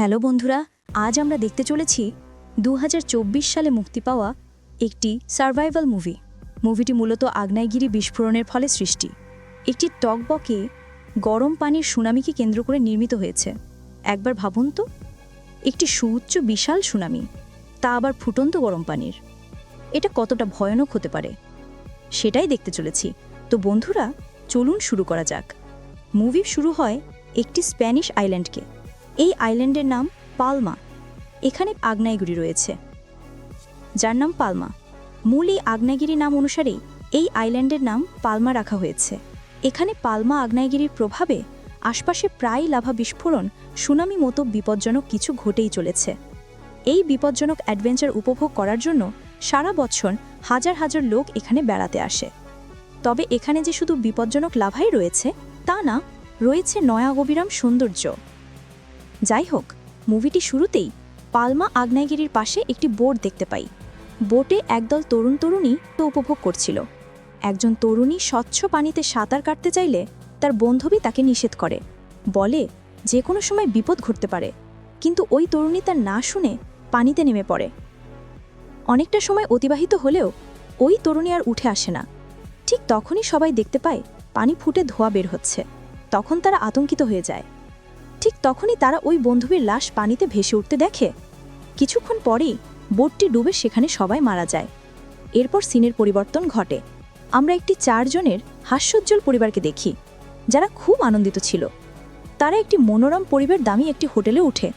Hello বন্ধুরা, আজ আমরা দেখতে চলেছি দু হাজার চব্বিশ সালে মুক্তি পাওয়া একটি সার্ভাইভাল মুভি মুভিটি মূলত আগ্নেয়গিরি বিস্ফোরণের ফলে সৃষ্টি। একটি টকবকে গরম পানির সুনামিকে কেন্দ্র করে নির্মিত হয়েছে। একবার ভাবুন তো, একটি সুউচ্চ বিশাল সুনামি, তা আবার ফুটন্ত গরম পানির। এটা কতটা ভয়ানক হতে পারে? সেটাই দেখতে চলেছি। তো বন্ধুরা, চলুন শুরু করা যাক। মুভি শুরু হয় একটি স্প্যানিশ আইল্যান্ডকে। এই আইল্যান্ডের নাম পালমা। এখানে আগ্নেয়গিরি রয়েছে। যার নাম পালমা। মূল এই আগ্নেয়গিরি নাম অনুসারেই এই আইল্যান্ডের নাম পালমা রাখা হয়েছে। এখানে পালমা আগ্নেয়গিরির প্রভাবে আশপাশে প্রায় লাভা বিস্ফোরণ, সুনামি মতো বিপজ্জনক কিছু ঘটেই চলেছে। এই বিপজ্জনক অ্যাডভেঞ্চার উপভোগ করার জন্য সারা বছর হাজার হাজার লোক এখানে বেড়াতে আসে। তবে এখানে যে শুধু বিপজ্জনক লাভাই রয়েছে, তা না, রয়েছে নয়া অবিরাম সৌন্দর্য। যাই হোক, মুভিটি শুরুতেই পালমা আগ্নেয়গিরির পাশে একটি বোট দেখতে পাই। বোটে একদল তরুণ তরুণী তো উপভোগ করছিল। একজন তরুণী স্বচ্ছ পানিতে সাঁতার কাটতে চাইলে তার বন্ধবী তাকে নিষেধ করে। বলে, যে কোনো সময় বিপদ ঘটতে পারে। কিন্তু ওই তরুণী তার না শুনে পানিতে নেমে পড়ে। অনেকটা সময় অতিবাহিত হলেও ওই তরুণী আর উঠে আসে না। ঠিক তখনই সবাই দেখতে পায় পানি ফুটে ধোয়া বের হচ্ছে। তখন তারা আতঙ্কিত হয়ে যায়। ঠিক তখনই তারা ওই বন্ধুবীর লাশ পানিতে ভেসে উঠতে দেখে। কিছুক্ষণ পরেই বোটটি ডুবে সেখানে সবাই মারা যায়। এরপর সিনের পরিবর্তন ঘটে। আমরা একটি চারজনের হাস্যোজ্জ্বল পরিবারকে দেখি, যারা খুব আনন্দিত ছিল। তারা একটি মনোরম পরিবার দামি একটি হোটেলে উঠে।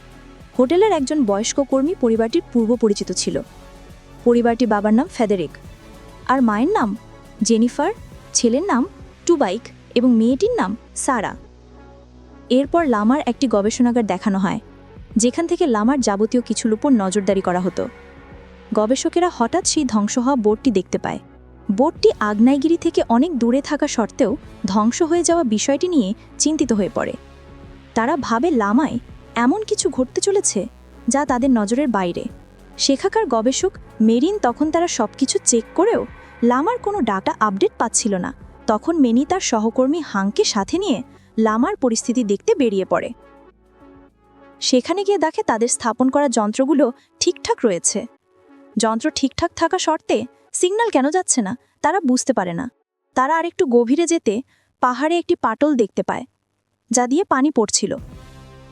হোটেলের একজন বয়স্ক কর্মী পরিবারটির পূর্ব পরিচিত ছিল। পরিবারটি বাবার নাম ফেদেরিক। আর মায়ের নাম জেনিফার, ছেলের নাম টুবাইক এবং মেয়েটির নাম সারা। এরপর লামার একটি গবেষণাগার দেখানো হয়, যেখান থেকে লামার যাবতীয় কিছুর উপর নজরদারি করা হতো। গবেষকেরা হঠাৎ সেই ধ্বংস হওয়া বোর্ডটি দেখতে পায়। বোর্ডটি আগ্নেয়গিরি থেকে অনেক দূরে থাকা সত্ত্বেও ধ্বংস হয়ে যাওয়া বিষয়টি নিয়ে চিন্তিত হয়ে পড়ে। তারা ভাবে লামায় এমন কিছু ঘটতে চলেছে যা তাদের নজরের বাইরে। সেখাকার গবেষক মেরিন তখন তারা সব কিছু চেক করেও লামার কোনো ডাটা আপডেট পাচ্ছিল না। তখন মেনি তার সহকর্মী হাংকে সাথে নিয়ে লামার পরিস্থিতি দেখতে বেরিয়ে পড়ে। সেখানে গিয়ে দেখে তাদের স্থাপন করা যন্ত্রগুলো ঠিকঠাক রয়েছে। যন্ত্র ঠিকঠাক থাকা শর্তে সিগন্যাল কেন যাচ্ছে না, তারা বুঝতে পারে না। তারা আরেকটু গভীরে যেতে পাহাড়ে একটি পাটল দেখতে পায়, যা দিয়ে পানি পড়ছিল।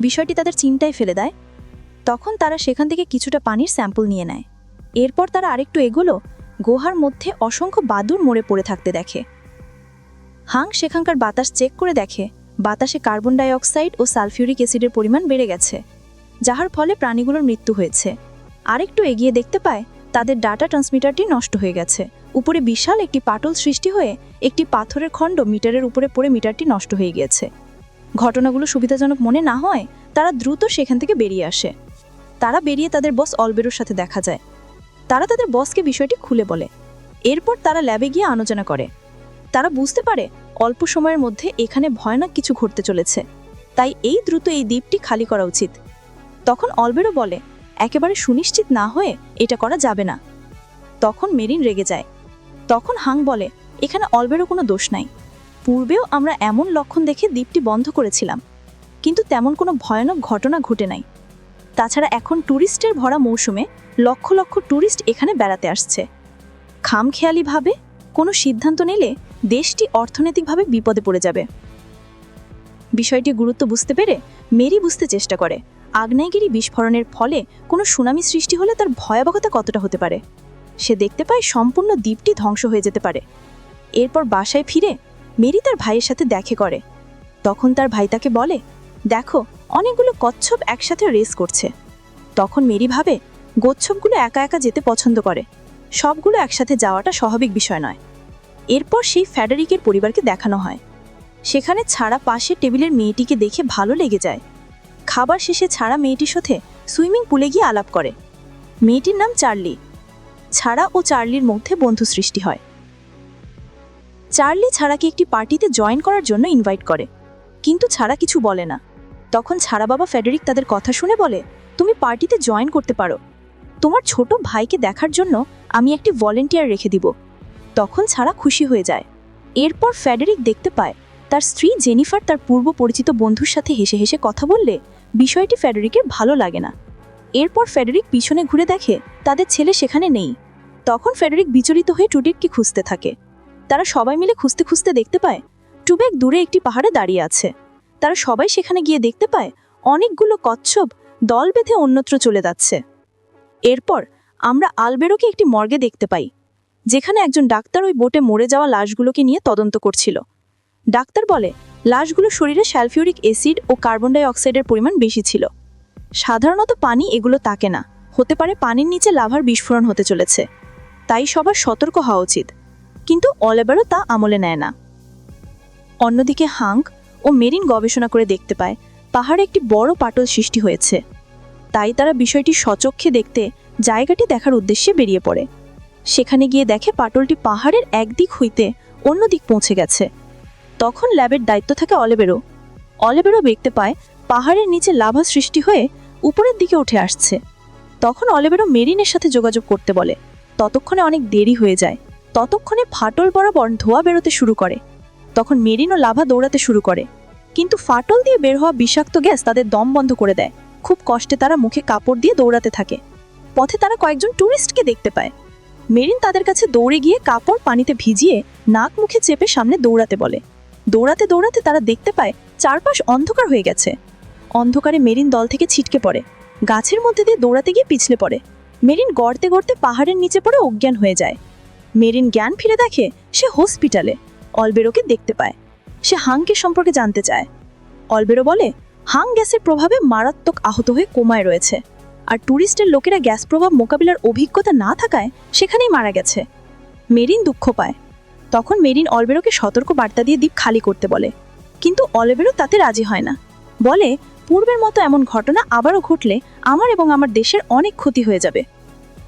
বিষয়টি তাদের চিন্তায় ফেলে দেয়। তখন তারা সেখান থেকে কিছুটা পানির স্যাম্পল নিয়ে নেয়। এরপর তারা আরেকটু এগোলো, গুহার মধ্যে অসংখ্য বাদুর মরে পড়ে থাকতে দেখে। হাং সেখানকার বাতাস চেক করে দেখে বাতাসে কার্বন ডাই অক্সাইড ও সালফিউরিক অ্যাসিডের পরিমাণ বেড়ে গেছে, যাহার ফলে প্রাণীগুলোর মৃত্যু হয়েছে। আরেকটু এগিয়ে দেখতে পায় তাদের ডাটা ট্রান্সমিটারটি নষ্ট হয়ে গেছে। উপরে বিশাল একটি পাটল সৃষ্টি হয়ে একটি পাথরের খণ্ড মিটারের উপরে পড়ে মিটারটি নষ্ট হয়ে গিয়েছে। ঘটনাগুলো সুবিধাজনক মনে না হয়, তারা দ্রুত সেখান থেকে বেরিয়ে আসে। তারা বেরিয়ে তাদের বস অলবেরোর সাথে দেখা যায়। তারা তাদের বসকে বিষয়টি খুলে বলে। এরপর তারা ল্যাবে গিয়ে আলোচনা করে। তারা বুঝতে পারে অল্প সময়ের মধ্যে এখানে ভয়ানক কিছু ঘটতে চলেছে। তাই এই দ্রুত এই দ্বীপটি খালি করা উচিত। তখন অলবেরো বলে, একেবারে সুনিশ্চিত না হয়ে এটা করা যাবে না। তখন মেরিন রেগে যায়। তখন হাং বলে, এখানে অলবেরো কোনো দোষ নাই। পূর্বেও আমরা এমন লক্ষণ দেখে দ্বীপটি বন্ধ করেছিলাম, কিন্তু তেমন কোনো ভয়ানক ঘটনা ঘটে নাই। তাছাড়া এখন ট্যুরিস্টের ভরা মৌসুমে লক্ষ লক্ষ ট্যুরিস্ট এখানে বেড়াতে আসছে। খামখেয়ালিভাবে কোনো সিদ্ধান্ত নিলে দেশটি অর্থনৈতিকভাবে বিপদে পড়ে যাবে। বিষয়টি গুরুত্ব বুঝতে পেরে মেরি বুঝতে চেষ্টা করে। আগ্নেয়গিরি বিস্ফোরণের ফলে কোনো সুনামি সৃষ্টি হলে তার ভয়াবহতা কতটা হতে পারে? সে দেখতে পায় সম্পূর্ণ দ্বীপটি ধ্বংস হয়ে যেতে পারে। এরপর বাসায় ফিরে মেরি তার ভাইয়ের সাথে দেখে করে। তখন তার ভাই তাকে বলে, দেখো, অনেকগুলো কচ্ছপ একসাথে রেস করছে। তখন মেরি ভাবে, গোচ্ছপগুলো একা একা যেতে পছন্দ করে। সবগুলো একসাথে যাওয়াটা স্বাভাবিক বিষয় নয়। এরপর সেই ফ্যাডারিকের পরিবারকে দেখানো হয়। সেখানে ছাড়া পাশের টেবিলের মেয়েটিকে দেখে ভালো লেগে যায়। খাবার শেষে ছাড়া মেয়েটির সাথে সুইমিং পুলে গিয়ে আলাপ করে। মেয়েটির নাম চার্লি। ছাড়া ও চার্লির মধ্যে বন্ধু সৃষ্টি হয়। চার্লি ছাড়াকে একটি পার্টিতে জয়েন করার জন্য ইনভাইট করে। কিন্তু ছাড়া কিছু বলে না। তখন ছাড়া বাবা ফেডেরিক তাদের কথা শুনে বলে, তুমি পার্টিতে জয়েন করতে পারো। তোমার ছোট ভাইকে দেখার জন্য আমি একটি ভলেন্টিয়ার রেখে দিব। তখন ছাড়া খুশি হয়ে যায়। এরপর ফেডেরিক দেখতে পায়, তার স্ত্রী জেনিফার তার পূর্ব পরিচিত বন্ধুর সাথে হেসে হেসে কথা বললে বিষয়টি ফেডেরিকের ভালো লাগে না। এরপর ফেডেরিক পিছনে ঘুরে দেখে, তাদের ছেলে সেখানে নেই। তখন ফেডেরিক বিচলিত হয়ে টুডেককে খুঁজতে থাকে। তারা সবাই মিলে খুঁজতে খুঁজতে দেখতে পায়, টুবেক দূরে একটি পাহাড়ে দাঁড়িয়ে আছে। তারা সবাই সেখানে গিয়ে দেখতে পায়, অনেকগুলো কচ্ছপ দল বেঁধে অন্যত্র চলে যাচ্ছে। এরপর আমরা আলবেরোকে একটি মর্গে দেখতে পাই। যেখানে একজন ডাক্তার ওই বোটে মরে যাওয়া লাশগুলোকে নিয়ে তদন্ত করছিল। ডাক্তার বলে, লাশগুলো শরীরে স্যালফিউরিক অ্যাসিড ও কার্বন ডাই অক্সাইডের পরিমাণ বেশি ছিল। সাধারণত পানি এগুলো তাকে না। হতে পারে পানির নিচে লাভার বিস্ফোরণ হতে চলেছে। তাই সবার সতর্ক হওয়া উচিত। কিন্তু অলেবারও তা আমলে নেয় না। অন্যদিকে হাঙ্ক ও মেরিন গবেষণা করে দেখতে পায়, পাহাড়ে একটি বড় পাটল সৃষ্টি হয়েছে। তাই তারা বিষয়টি সচক্ষে দেখতে জায়গাটি দেখার উদ্দেশ্যে বেরিয়ে পড়ে। সেখানে গিয়ে দেখে পাটলটি পাহাড়ের একদিক হইতে অন্য দিক পৌঁছে গেছে। তখন ল্যাবের দায়িত্ব থাকে অলেবেরো অলেবেরো দেখতে পায় পাহাড়ের নিচে লাভা সৃষ্টি হয়ে উপরের দিকে উঠে আসছে। তখন অলেবেরো মেরিনের সাথে যোগাযোগ করতে বলে। ততক্ষণে অনেক দেরি হয়ে যায়। ততক্ষণে ফাটল বরাবর ধোয়া বেরোতে শুরু করে। তখন মেরিন ও লাভা দৌড়াতে শুরু করে। কিন্তু ফাটল দিয়ে বের হওয়া বিষাক্ত গ্যাস তাদের দম বন্ধ করে দেয়। খুব কষ্টে তারা মুখে কাপড় দিয়ে দৌড়াতে থাকে। পথে তারা কয়েকজন ট্যুরিস্টকে দেখতে পায়। মেরিন তাদের কাছে দৌড়ে গিয়ে কাপড় পানিতে ভিজিয়ে নাক মুখে চেপে সামনে দৌড়াতে বলে। দৌড়াতে দৌড়াতে তারা দেখতে পায় চারপাশ অন্ধকার হয়ে গেছে। অন্ধকারে মেরিন দল থেকে ছিটকে পড়ে। গাছের মধ্যে দিয়ে দৌড়াতে গিয়ে পিছলে পড়ে। মেরিন গড়তে গড়তে পাহাড়ের নিচে পড়ে অজ্ঞান হয়ে যায়। মেরিন জ্ঞান ফিরে দেখে সে হসপিটালে। অলবেরোকে দেখতে পায়। সে হাংকে সম্পর্কে জানতে চায়। অলবেরো বলে, হাং গ্যাসের প্রভাবে মারাত্মক আহত হয়ে কোমায় রয়েছে। আর ট্যুরিস্টের লোকেরা গ্যাস প্রভাব মোকাবিলার অভিজ্ঞতা না থাকায় সেখানেই মারা গেছে। মেরিন দুঃখ পায়। তখন মেরিন অলবেরোকে সতর্ক বার্তা দিয়ে দ্বীপ খালি করতে বলে। কিন্তু অলবেরো তাতে রাজি হয় না। বলে, পূর্বের মতো এমন ঘটনা আবারও ঘটলে আমার এবং আমার দেশের অনেক ক্ষতি হয়ে যাবে।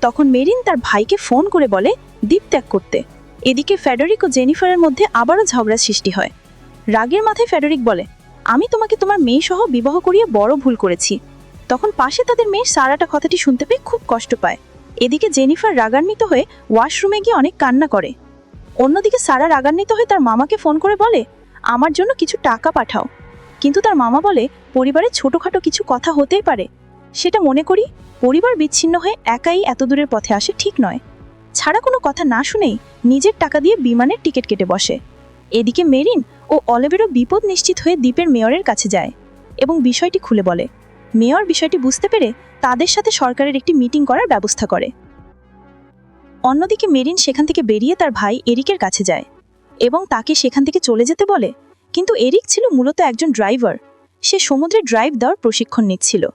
তখন মেরিন তার ভাইকে ফোন করে বলে, দ্বীপ ত্যাগ করতে। এদিকে ফেডারিক ও জেনিফারের মধ্যে আবারও ঝগড়া সৃষ্টি হয়। রাগের মাথায় ফেডারিক বলে, আমি তোমাকে তোমার মেয়ে সহ বিবাহ করিয়ে বড় ভুল করেছি। তখন পাশে তাদের মেয়ে সারাটা কথাটি শুনতে পেয়ে খুব কষ্ট পায়। এদিকে জেনিফার রাগান্বিত হয়ে ওয়াশরুমে গিয়ে অনেক কান্না করে। অন্যদিকে সারা রাগান্বিত হয়ে তার মামাকে ফোন করে বলে, আমার জন্য কিছু টাকা পাঠাও। কিন্তু তার মামা বলে, পরিবারে ছোটোখাটো কিছু কথা হতেই পারে। সেটা মনে করি, পরিবার বিচ্ছিন্ন হয়ে একাই এত দূরের পথে আসে ঠিক নয়। ছাড়া কোনো কথা না শুনেই নিজের টাকা দিয়ে বিমানের টিকিট কেটে বসে। এদিকে মেরিন ও অলেবেরও বিপদ নিশ্চিত হয়ে দ্বীপের মেয়রের কাছে যায় এবং বিষয়টি খুলে বলে মেয়র বিষয়টি বুঝতে পেরে তাদের সাথে সরকারের একটি মিটিং করার ব্যবস্থা করে। অন্যদিকে মেরিন সেখান থেকে বেরিয়ে তার ভাই এরিকের কাছে যায় এবং তাকে সেখান থেকে চলে যেতে বলে। কিন্তু এরিক ছিল মূলত একজন ড্রাইভার। সে সমুদ্রে ড্রাইভ দেওয়ার প্রশিক্ষণ নিচ্ছিল।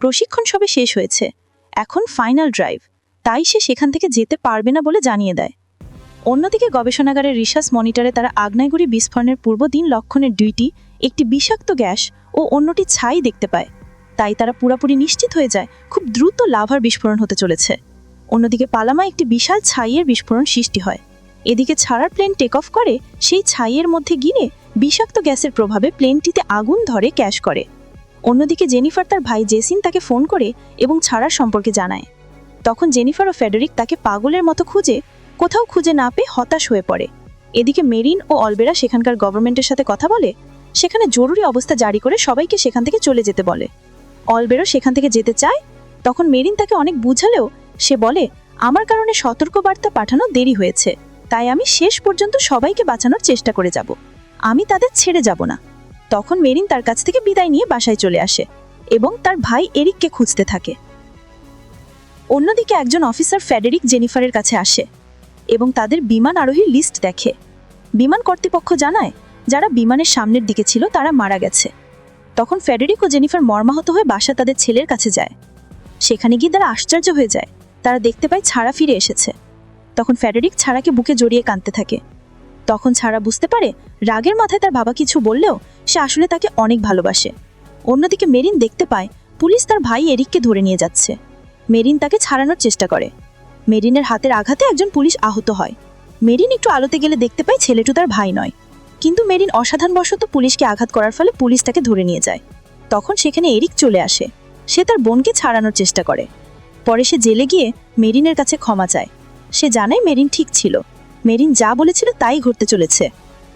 প্রশিক্ষণ সবে শেষ হয়েছে। এখন ফাইনাল ড্রাইভ। তাই সে সেখান থেকে যেতে পারবে না বলে জানিয়ে দেয়। অন্যদিকে গবেষণাগারের রিসার্চ মনিটরে তারা আগ্নেয়গুড়ি বিস্ফোরণের পূর্ব দিন লক্ষণের দুইটি, একটি বিষাক্ত গ্যাস ও অন্যটি ছাই দেখতে পায়। তাই তারা পুরাপুরি নিশ্চিত হয়ে যায় খুব দ্রুত লাভার বিস্ফোরণ হতে চলেছে। অন্যদিকে পালামা একটি বিশাল ছাইয়ের বিস্ফোরণ সৃষ্টি হয়। এদিকে ছাড়ার প্লেন টেক অফ করে, সেই ছাইয়ের মধ্যে গিয়ে বিষাক্ত গ্যাসের প্রভাবে প্লেনটিতে আগুন ধরে ক্যাশ করে। অন্যদিকে জেনিফার তার ভাই জেসিন তাকে ফোন করে এবং ছাড়ার সম্পর্কে জানায়। তখন জেনিফার ও ফেডেরিক তাকে পাগলের মতো খুঁজে, কোথাও খুঁজে না পেয়ে হতাশ হয়ে পড়ে। এদিকে মেরিন ও অলবেরা সেখানকার গভর্নমেন্টের সাথে কথা বলে, সেখানে জরুরি অবস্থা জারি করে সবাইকে সেখান থেকে চলে যেতে বলে। অলবেরো সেখান থেকে যেতে চায়, তখন মেরিন তাকে অনেক বুঝালেও সে বলে, আমার কারণে সতর্কবার্তা পাঠানো দেরি হয়েছে, তাই আমি শেষ পর্যন্ত সবাইকে বাঁচানোর চেষ্টা করে যাব। আমি তাদের ছেড়ে যাব না। তখন মেরিন তার কাছ থেকে বিদায় নিয়ে বাসায় চলে আসে এবং তার ভাই এরিককে খুঁজতে থাকে। অন্যদিকে একজন অফিসার ফ্যাডেরিক জেনিফারের কাছে আসে এবং তাদের বিমান আরোহীর লিস্ট দেখে। বিমান কর্তৃপক্ষ জানায়, যারা বিমানের সামনের দিকে ছিল তারা মারা গেছে। তখন ফেডেরিক ও জেনিফার মর্মাহত হয়ে বাসা তাদের ছেলের কাছে যায়। সেখানে গিয়ে তারা আশ্চর্য হয়ে যায়। তারা দেখতে পায় ছাড়া ফিরে এসেছে। তখন ফেডেরিক ছাড়াকে বুকে জড়িয়ে কাঁদতে থাকে। তখন ছাড়া বুঝতে পারে রাগের মাথায় তার বাবা কিছু বললেও সে আসলে তাকে অনেক ভালোবাসে। অন্যদিকে মেরিন দেখতে পায় পুলিশ তার ভাই এরিককে ধরে নিয়ে যাচ্ছে। মেরিন তাকে ছাড়ানোর চেষ্টা করে। মেরিনের হাতের আঘাতে একজন পুলিশ আহত হয়। মেরিন একটু আলোতে গেলে দেখতে পায় ছেলেটু তার ভাই নয়। কিন্তু মেরিন অসাধারণবশত পুলিশকে আঘাত করার ফলে পুলিশ তাকে ধরে নিয়ে যায়। তখন সেখানে এরিক চলে আসে। সে তার বোনকে ছাড়ানোর চেষ্টা করে। পরে সে জেলে গিয়ে মেরিনের কাছে ক্ষমা চায়। সে জানায় মেরিন ঠিক ছিল। মেরিন যা বলেছিল তাই ঘটতে চলেছে।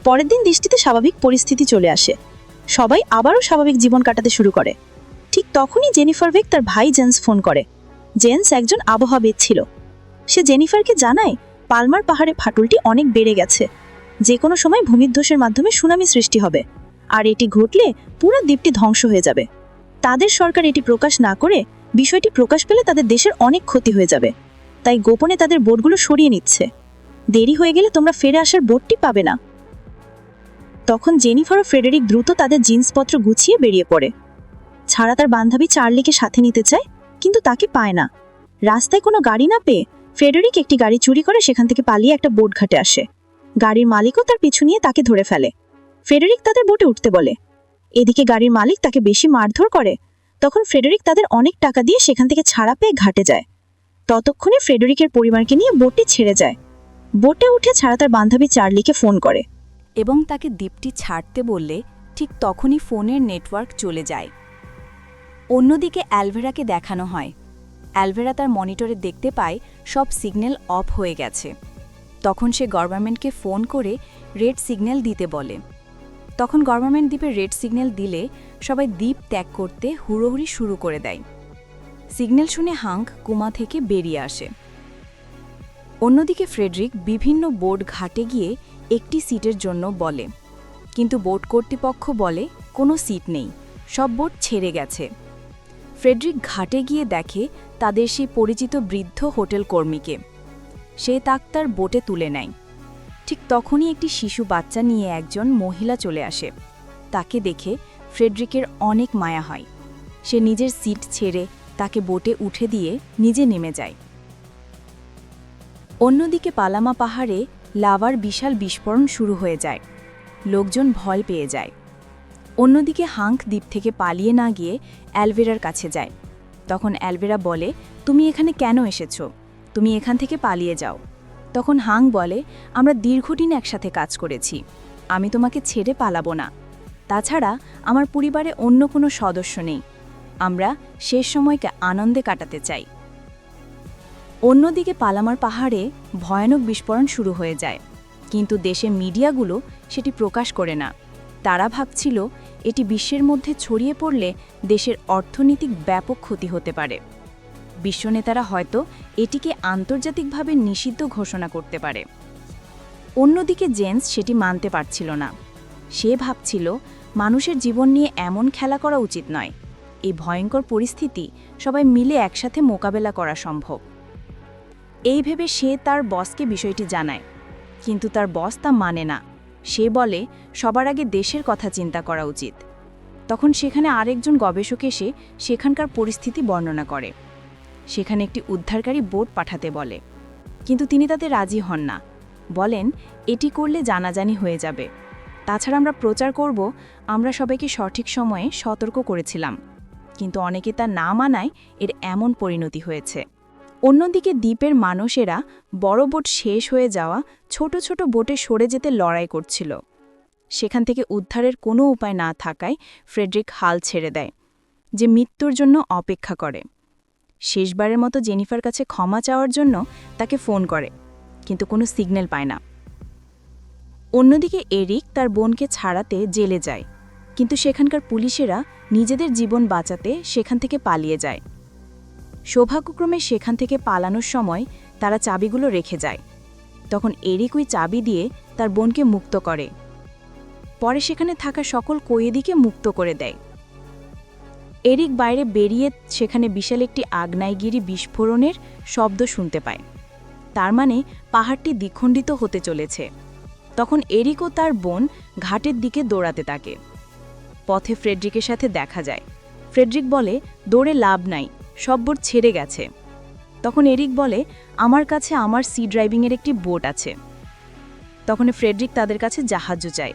পরের দিন দৃষ্টিতে স্বাভাবিক পরিস্থিতি চলে আসে। সবাই আবারও স্বাভাবিক জীবন কাটাতে শুরু করে। ঠিক তখনই জেনিফার বেক তার ভাই জেন্স ফোন করে। জেন্স একজন আবহাওয়াবিদ ছিল। সে জেনিফারকে জানায়, পালমার পাহাড়ে ফাটলটি অনেক বেড়ে গেছে। যে কোনো সময় ভূমিধ্বসের মাধ্যমে সুনামি সৃষ্টি হবে। আর এটি ঘটলে পুরো দ্বীপটি ধ্বংস হয়ে যাবে। তাদের সরকার এটি প্রকাশ না করে বিষয়টি প্রকাশ পেলে তাদের দেশের অনেক ক্ষতি হয়ে যাবে। তাই গোপনে তাদের বোটগুলো সরিয়ে নিচ্ছে। দেরি হয়ে গেলে তোমরা ফিরে আসার বোটটি পাবে না। তখন জেনিফার ও ফ্রেডেরিক দ্রুত তাদের জিন্সপত্র গুছিয়ে বেরিয়ে পড়ে। ছাড়া তার বান্ধবী চার্লিকে সাথে নিতে চায়, কিন্তু তাকে পায় না। রাস্তায় কোনো গাড়ি না পেয়ে ফ্রেডেরিক একটি গাড়ি চুরি করে সেখান থেকে পালিয়ে একটা বোট ঘাটে আসে। গাড়ির মালিকও তার পিছু নিয়ে তাকে ধরে ফেলে। ফ্রেডেরিক তাদের বোটে উঠতে বলে। এদিকে গাড়ির মালিক তাকে বেশি মারধর করে, তখন ফ্রেডেরিক তাদের অনেক টাকা দিয়ে সেখান থেকে ছাড়া পেয়ে ঘাটে যায়। ততক্ষণে ফ্রেডেরিকের পরিবারকে নিয়ে বোটটি ছেড়ে যায়। বোটে উঠে ছাড়া তার বান্ধবী চার্লিকে ফোন করে। এবং তাকে দ্বীপটি ছাড়তে বললে ঠিক তখনই ফোনের নেটওয়ার্ক চলে যায়। অন্যদিকে অ্যালভেরাকে দেখানো হয়। অ্যালভেরা তার মনিটরে দেখতে পায় সব সিগন্যাল অফ হয়ে গেছে। তখন সে গভর্নমেন্টকে ফোন করে রেড সিগন্যাল দিতে বলে। তখন গভর্নমেন্ট দ্বীপে রেড সিগন্যাল দিলে সবাই দ্বীপ ত্যাগ করতে হুড়োহুড়ি শুরু করে দেয়। সিগন্যাল শুনে হাঙ্ক কুমা থেকে বেরিয়ে আসে। অন্যদিকে ফ্রেডরিক বিভিন্ন বোর্ড ঘাটে গিয়ে একটি সিটের জন্য বলে। কিন্তু বোট কর্তৃপক্ষ বলে, কোনো সিট নেই, সব বোট ছেড়ে গেছে। ফ্রেডরিক ঘাটে গিয়ে দেখে তাদের সেই পরিচিত বৃদ্ধ হোটেল কর্মীকে। সে তাক তার বোটে তুলে নেয়। ঠিক তখনই একটি শিশু বাচ্চা নিয়ে একজন মহিলা চলে আসে। তাকে দেখে ফ্রেডরিকের অনেক মায়া হয়। সে নিজের সিট ছেড়ে তাকে বোটে উঠে দিয়ে নিজে নেমে যায়। অন্যদিকে পালামা পাহাড়ে লাভার বিশাল বিস্ফোরণ শুরু হয়ে যায়। লোকজন ভয় পেয়ে যায়। অন্যদিকে হাঙ্ক দ্বীপ থেকে পালিয়ে না গিয়ে অ্যালভেরার কাছে যায়। তখন অ্যালভেরা বলে, তুমি এখানে কেন এসেছ? তুমি এখান থেকে পালিয়ে যাও। তখন হাং বলে, আমরা দীর্ঘদিন একসাথে কাজ করেছি। আমি তোমাকে ছেড়ে পালাবো না। তাছাড়া আমার পরিবারে অন্য কোনো সদস্য নেই। আমরা শেষ সময়কে আনন্দে কাটাতে চাই। অন্যদিকে পালামার পাহাড়ে ভয়ানক বিস্ফোরণ শুরু হয়ে যায়। কিন্তু দেশে মিডিয়াগুলো সেটি প্রকাশ করে না। তারা ভাবছিল, এটি বিশ্বের মধ্যে ছড়িয়ে পড়লে দেশের অর্থনৈতিক ব্যাপক ক্ষতি হতে পারে। বিশ্বনেতারা হয়তো এটিকে আন্তর্জাতিকভাবে নিষিদ্ধ ঘোষণা করতে পারে। অন্যদিকে জেন্স সেটি মানতে পারছিল না। সে ভাবছিল, মানুষের জীবন নিয়ে এমন খেলা করা উচিত নয়। এই ভয়ঙ্কর পরিস্থিতি সবাই মিলে একসাথে মোকাবেলা করা সম্ভব। এই ভেবে সে তার বসকে বিষয়টি জানায়। কিন্তু তার বস তা মানে না। সে বলে, সবার আগে দেশের কথা চিন্তা করা উচিত। তখন সেখানে আরেকজন গবেষক এসে সেখানকার পরিস্থিতি বর্ণনা করে। সেখানে একটি উদ্ধারকারী বোট পাঠাতে বলে। কিন্তু তিনি তাতে রাজি হন না। বলেন, এটি করলে জানাজানি হয়ে যাবে। তাছাড়া আমরা প্রচার করব, আমরা সবাইকে সঠিক সময়ে সতর্ক করেছিলাম। কিন্তু অনেকে তা না মানায় এর এমন পরিণতি হয়েছে। অন্যদিকে দ্বীপের মানুষেরা বড় বোট শেষ হয়ে যাওয়া ছোট ছোট বোটে সরে যেতে লড়াই করছিল। সেখান থেকে উদ্ধারের কোনো উপায় না থাকায় ফ্রেডরিক হাল ছেড়ে দেয়, যে মৃত্যুর জন্য অপেক্ষা করে। শেষবারের মতো জেনিফার কাছে ক্ষমা চাওয়ার জন্য তাকে ফোন করে, কিন্তু কোনো সিগন্যাল পায় না। অন্যদিকে এরিক তার বোনকে ছাড়াতে জেলে যায়, কিন্তু সেখানকার পুলিশেরা নিজেদের জীবন বাঁচাতে সেখান থেকে পালিয়ে যায়। সৌভাগ্যক্রমে সেখান থেকে পালানোর সময় তারা চাবিগুলো রেখে যায়। তখন এরিক ওই চাবি দিয়ে তার বোনকে মুক্ত করে। পরে সেখানে থাকা সকল কয়েদিকে মুক্ত করে দেয়। এরিক বাইরে বেরিয়ে সেখানে বিশাল একটি আগ্নেয়গিরি বিস্ফোরণের শব্দ শুনতে পায়। তার মানে পাহাড়টি দ্বিখণ্ডিত হতে চলেছে। তখন এরিক ও তার বোন ঘাটের দিকে দৌড়াতে থাকে। পথে ফ্রেডরিকের সাথে দেখা যায়। ফ্রেডরিক বলে, দৌড়ে লাভ নাই, সব বোট ছেড়ে গেছে। তখন এরিক বলে, আমার কাছে আমার সি ড্রাইভিংয়ের একটি বোট আছে। তখন ফ্রেডরিক তাদের কাছে জাহাজও চায়।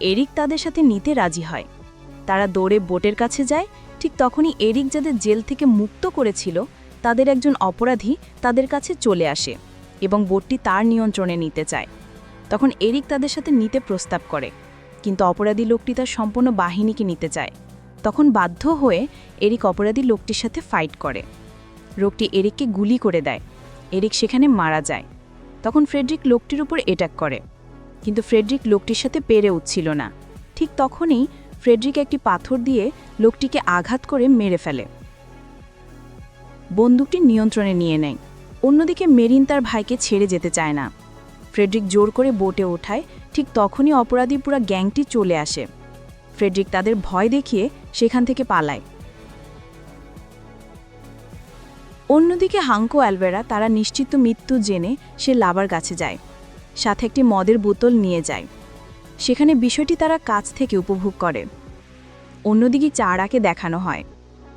এরিক তাদের সাথে নিতে রাজি হয়। তারা দৌড়ে বোটের কাছে যায় ঠিক তখনই এরিক যাদের জেল থেকে মুক্ত করেছিল, তাদের একজন অপরাধী তাদের কাছে চলে আসে এবং বোটটি তার নিয়ন্ত্রণে নিতে চায়। তখন এরিক তাদের সাথে নিতে প্রস্তাব করে, কিন্তু অপরাধী লোকটি তার সম্পূর্ণ বাহিনীকে নিতে চায়। তখন বাধ্য হয়ে এরিক অপরাধী লোকটির সাথে ফাইট করে। লোকটি এরিককে গুলি করে দেয়। এরিক সেখানে মারা যায়। তখন ফ্রেডরিক লোকটির উপর অ্যাটাক করে। কিন্তু ফ্রেডরিক লোকটির সাথে পেরে উঠছিল না। ঠিক তখনই ফ্রেডরিক একটি পাথর দিয়ে লোকটিকে আঘাত করে মেরে ফেলে। বন্দুকটি নিয়ন্ত্রণে নিয়ে নেয়। অন্যদিকে মেরিন তার ভাইকে ছেড়ে যেতে চায় না। ফ্রেডরিক জোর করে বোটে ওঠায়, ঠিক তখনই অপরাধী পুরা গ্যাংটি চলে আসে। ফ্রেডরিক তাদের ভয় দেখিয়ে সেখান থেকে পালায়। অন্যদিকে হাঙ্কো অ্যালভেরা তারা নিশ্চিত মৃত্যু জেনে সে লাবার কাছে যায়। সাথে একটি মদের বোতল নিয়ে যায়। সেখানে বিষয়টি তারা কাছ থেকে উপভোগ করে। অন্যদিকে চারাকে দেখানো হয়।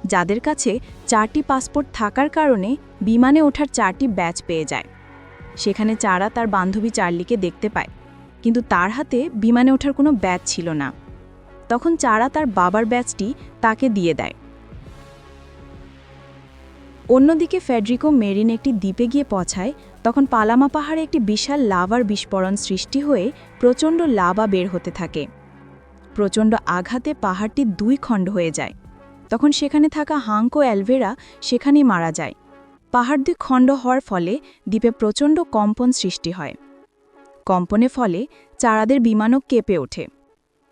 যাদের কাছে চারটি পাসপোর্ট থাকার কারণে বিমানে ওঠার চারটি ব্যাচ পেয়ে যায়। সেখানে চারা তার বান্ধবী চার্লিকে দেখতে পায়, কিন্তু তার হাতে বিমানে ওঠার কোনো ব্যাচ ছিল না। তখন চারা তার বাবার ব্যাচটি তাকে দিয়ে দেয়। অন্যদিকে ফেডরিকো মেরিন একটি দ্বীপে গিয়ে পৌঁছায় তখন পালামা পাহাড়ে একটি বিশাল লাভার বিস্ফোরণ সৃষ্টি হয়ে প্রচণ্ড লাভা বের হতে থাকে। প্রচণ্ড আঘাতে পাহাড়টি দুই খণ্ড হয়ে যায়। তখন সেখানে থাকা হাঙ্কো অ্যালভেরা সেখানেই মারা যায়। পাহাড় দুই খণ্ড হওয়ার ফলে দ্বীপে প্রচণ্ড কম্পন সৃষ্টি হয়। কম্পনের ফলে চারাদের বিমানও কেঁপে ওঠে।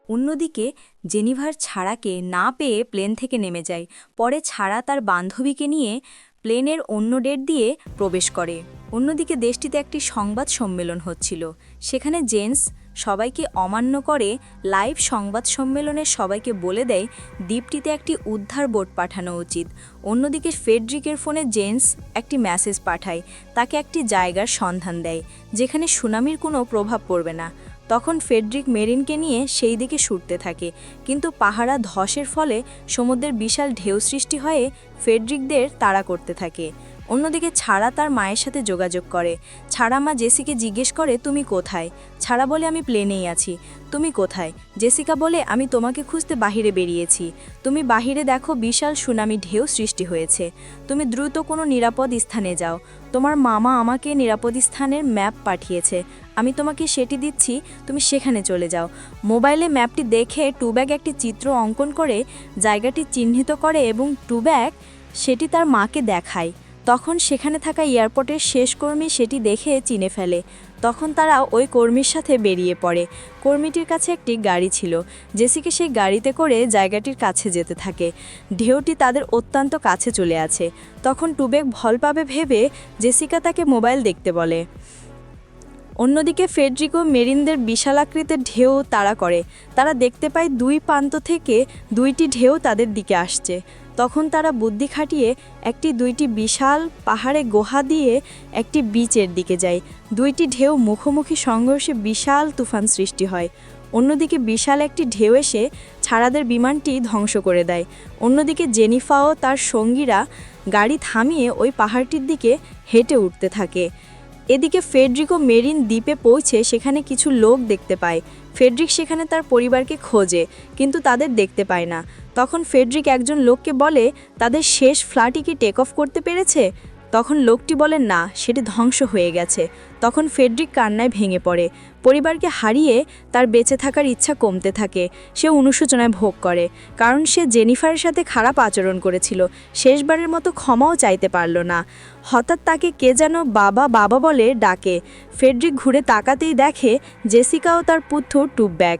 অন্যদিকে জেনিভার ছাড়াকে না পেয়ে প্লেন থেকে নেমে যায়। পরে ছাড়া তার বান্ধবীকে নিয়ে প্লেনের অন্য ডেট দিয়ে প্রবেশ করে। অন্যদিকে দেশটিতে একটি সংবাদ সম্মেলন হচ্ছিল। সেখানে জেন্স সবাইকে অমান্য করে লাইভ সংবাদ সম্মেলনে সবাইকে বলে দেয়, দ্বীপটিতে একটি উদ্ধার বোট পাঠানো উচিত। অন্যদিকে ফেডরিকের ফোনে জেন্স একটি মেসেজ পাঠায়, তাকে একটি জায়গার সন্ধান দেয়, যেখানে সুনামির কোনো প্রভাব পড়বে না। তখন ফেডরিক মেরিনকে নিয়ে সেই দিকে ছুটতে থাকে। কিন্তু পাহারা ধসের ফলে সমুদ্রের বিশাল ঢেউ সৃষ্টি হয়ে ফেডরিকদের তাড়া করতে থাকে। অন্যদিকে ছাড়া তার মায়ের সাথে যোগাযোগ করে। ছাড়া মা জেসিকে জিজ্ঞেস করে, তুমি কোথায়? ছাড়া বলে, আমি প্লেনেই আছি। তুমি কোথায়? জেসিকা বলে, আমি তোমাকে খুঁজতে বাহিরে বেরিয়েছি। তুমি বাহিরে দেখো বিশাল সুনামি ঢেউ সৃষ্টি হয়েছে। তুমি দ্রুত কোনো নিরাপদ স্থানে যাও। তোমার মামা আমাকে নিরাপদ স্থানের ম্যাপ পাঠিয়েছে। আমি তোমাকে সেটি দিচ্ছি, তুমি সেখানে চলে যাও। মোবাইলে ম্যাপটি দেখে টুব্যাগ একটি চিত্র অঙ্কন করে জায়গাটি চিহ্নিত করে এবং টুব্যাগ সেটি তার মাকে দেখায়। তখন সেখানে থাকা এয়ারপোর্টের শেষ কর্মী সেটি দেখে চিনে ফেলে। তখন তারা ওই কর্মীর সাথে বেরিয়ে পড়ে। কর্মীটির কাছে একটি গাড়ি ছিল। জেসিকে সেই গাড়িতে করে জায়গাটির কাছে যেতে থাকে। ঢেউটি তাদের অত্যন্ত কাছে চলে আছে তখন টুবেক ভল পাবে ভেবে জেসিকা তাকে মোবাইল দেখতে বলে। অন্যদিকে ফেডরিকো মেরিনদের বিশালাকৃতির ঢেউ তাড়া করে। তারা দেখতে পায় দুই প্রান্ত থেকে দুইটি ঢেউ তাদের দিকে আসছে। তখন তারা বুদ্ধি খাটিয়ে একটি দুইটি বিশাল পাহাড়ে গুহা দিয়ে একটি বিচের দিকে যায়। দুইটি ঢেউ মুখোমুখি সংঘর্ষে বিশাল তুফান সৃষ্টি হয়। অন্যদিকে বিশাল একটি ঢেউ এসে ছাড়াদের বিমানটি ধ্বংস করে দেয়। অন্যদিকে জেনিফাও তার সঙ্গীরা গাড়ি থামিয়ে ওই পাহাড়টির দিকে হেঁটে উঠতে থাকে। এদিকে ফেডরিকো মেরিন দ্বীপে পৌঁছে সেখানে কিছু লোক দেখতে পায়। ফেডরিক সেখানে তার পরিবারকে খোঁজে, কিন্তু তাদের দেখতে পায় না। তখন ফেডরিক একজন লোককে বলে, তাদের শেষ ফ্লাইটই কি টেক অফ করতে পেরেছে? তখন লোকটি বলে, না, সেটি ধ্বংস হয়ে গেছে। তখন ফেডরিক কান্নায় ভেঙে পড়ে। পরিবারকে হারিয়ে তার বেঁচে থাকার ইচ্ছা কমতে থাকে। সে অনুশোচনায় ভোগ করে, কারণ সে জেনিফারের সাথে খারাপ আচরণ করেছিল। শেষবারের মতো ক্ষমাও চাইতে পারল না। হঠাৎ তাকে কে যেন বাবা বাবা বলে ডাকে। ফেডরিক ঘুরে তাকাতেই দেখে জেসিকাও তার পুত্র টুবব্যাগ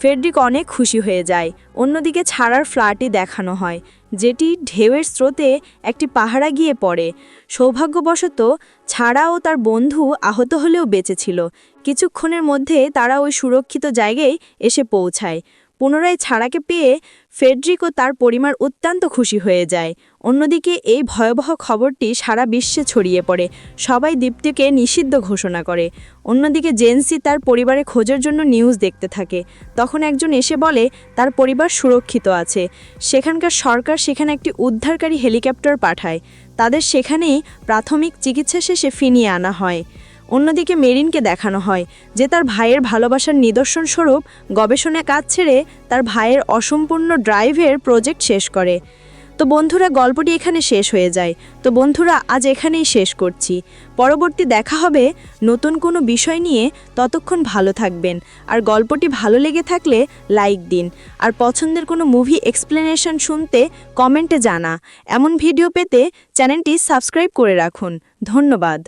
ফেডরিক অনেক খুশি হয়ে যায়। অন্যদিকে ছাড়ার ফ্ল্যাটই দেখানো হয়, যেটি ঢেউয়ের স্রোতে একটি পাহারা গিয়ে পড়ে। সৌভাগ্যবশত, ছাড়া ও তার বন্ধু আহত হলেও বেঁচেছিল কিছুক্ষণের মধ্যে তারা ওই সুরক্ষিত জায়গায় এসে পৌঁছায়। পুনরায় ছাড়াকে পেয়ে ফেডরিক ও তার পরিবার অত্যন্ত খুশি হয়ে যায়। অন্যদিকে এই ভয়াবহ খবরটি সারা বিশ্বে ছড়িয়ে পড়ে। সবাই দ্বীপটিকে নিষিদ্ধ ঘোষণা করে। অন্যদিকে জেন্সি তার পরিবারে খোঁজার জন্য নিউজ দেখতে থাকে। তখন একজন এসে বলে, তার পরিবার সুরক্ষিত আছে। সেখানকার সরকার সেখানে একটি উদ্ধারকারী হেলিকপ্টার পাঠায়। তাদের সেখানেই প্রাথমিক চিকিৎসা শেষে ফিনিয়ে আনা হয়। অন্যদিকে মেরিনকে দেখানো হয় যে তার ভাইয়ের ভালোবাসার নিদর্শন স্বরূপ গবেষণায় কাজ ছেড়ে তার ভাইয়ের অসম্পূর্ণ ড্রাইভের প্রজেক্ট শেষ করে। তো বন্ধুরা, গল্পটি এখানে শেষ হয়ে যায়। তো বন্ধুরা, আজ এখানেই শেষ করছি। পরবর্তী দেখা হবে নতুন কোনো বিষয় নিয়ে। ততক্ষণ ভালো থাকবেন। আর গল্পটি ভালো লেগে থাকলে লাইক দিন। আর পছন্দের কোনো মুভি এক্সপ্লেনেশন শুনতে কমেন্টে জানা। এমন ভিডিও পেতে চ্যানেলটি সাবস্ক্রাইব করে রাখুন। ধন্যবাদ।